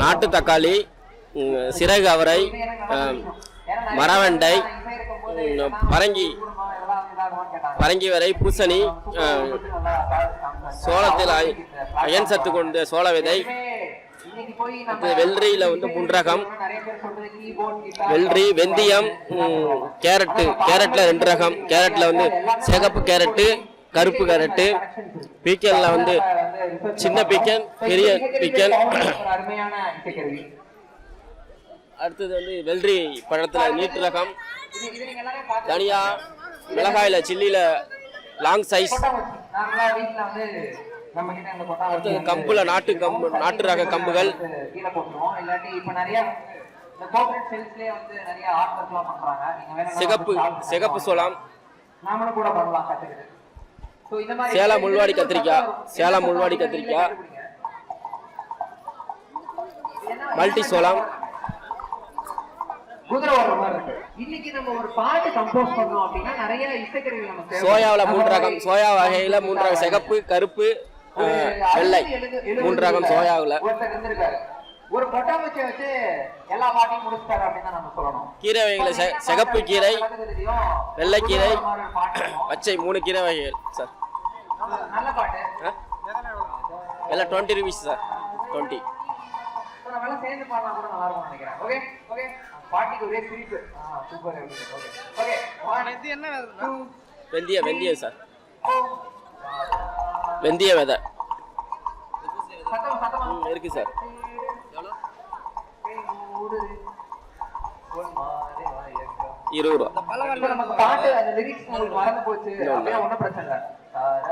நாட்டு தக்காளி சிறகு அவரை மரவெண்டை பரங்கி பரங்கி வரை பூசணி சோளத்தில் அய- அயன் சத்து கொண்ட சோள விதை வெள்ளரியில் வந்து மூன்று வெள்ளரி வெந்தயம் கேரட்டு கேரட்டில் ரெண்டு ரகம் கேரட்டில் வந்து சிகப்பு கேரட்டு கருப்பு கேரட்டு பீக்கலில் வந்து சின்ன பிக்கன் பெரிய பிக்கன். அடுத்தது வந்து வெள்ளரி பழத்தில் நீட்டு ரகம். தனியா மிளகாயில் சில்லியில் லாங் சைஸ் அடுத்தது கம்புல நாட்டு கம்பு நாட்டு ரக கம்புகள். சிகப்பு சிகப்பு சோளம். நாமளும் கூட பண்ணலாம் கத்துக்கிட்டு. சேலம் முள்வாடி கத்திரிக்காய் சேலம் முள்வாடி கத்திரிக்காய் மல்டி சோளம். சோயாவில் மூன்று ரகம் சோயா வகையில மூன்று ரகம் சிகப்பு கருப்பு வெள்ளை. மூன்று ரகம் சோயாவில். ஒரு கொட்டாம்பூச்சியை வச்சு எல்லா பாட்டையும் முடிச்சிட்டாரு அப்படின்னு நம்ம சொல்லணும். கீரை வகைகளை சிகப்பு கீரை வெள்ளைக்கீரை. பச்சை மூணு கீரை வகைகள் சார்? எல்லாம் டுவெண்ட்டி ருபீஸ் சார் டுவெண்ட்டி சேர்ந்து பாடினா கூட நல்லா இருக்கும்னு நினைக்கிறேன். ஓகே ஓகே பாட்டிக்கு ஒரே சிரிப்பு. சூப்பர் ஓகே ஓகே இது என்ன வெந்தய வெந்தயம் சார் வெந்தய விதை. சத்தம் சத்தம். ம், இருக்கு சார் இருபது ரூபா. இப்ப நமக்கு பாட்டு அந்த லிரிக்ஸ் உங்களுக்கு மறந்து போச்சு. அப்படின்னா ஒன்றும் பிரச்சனை இல்லை.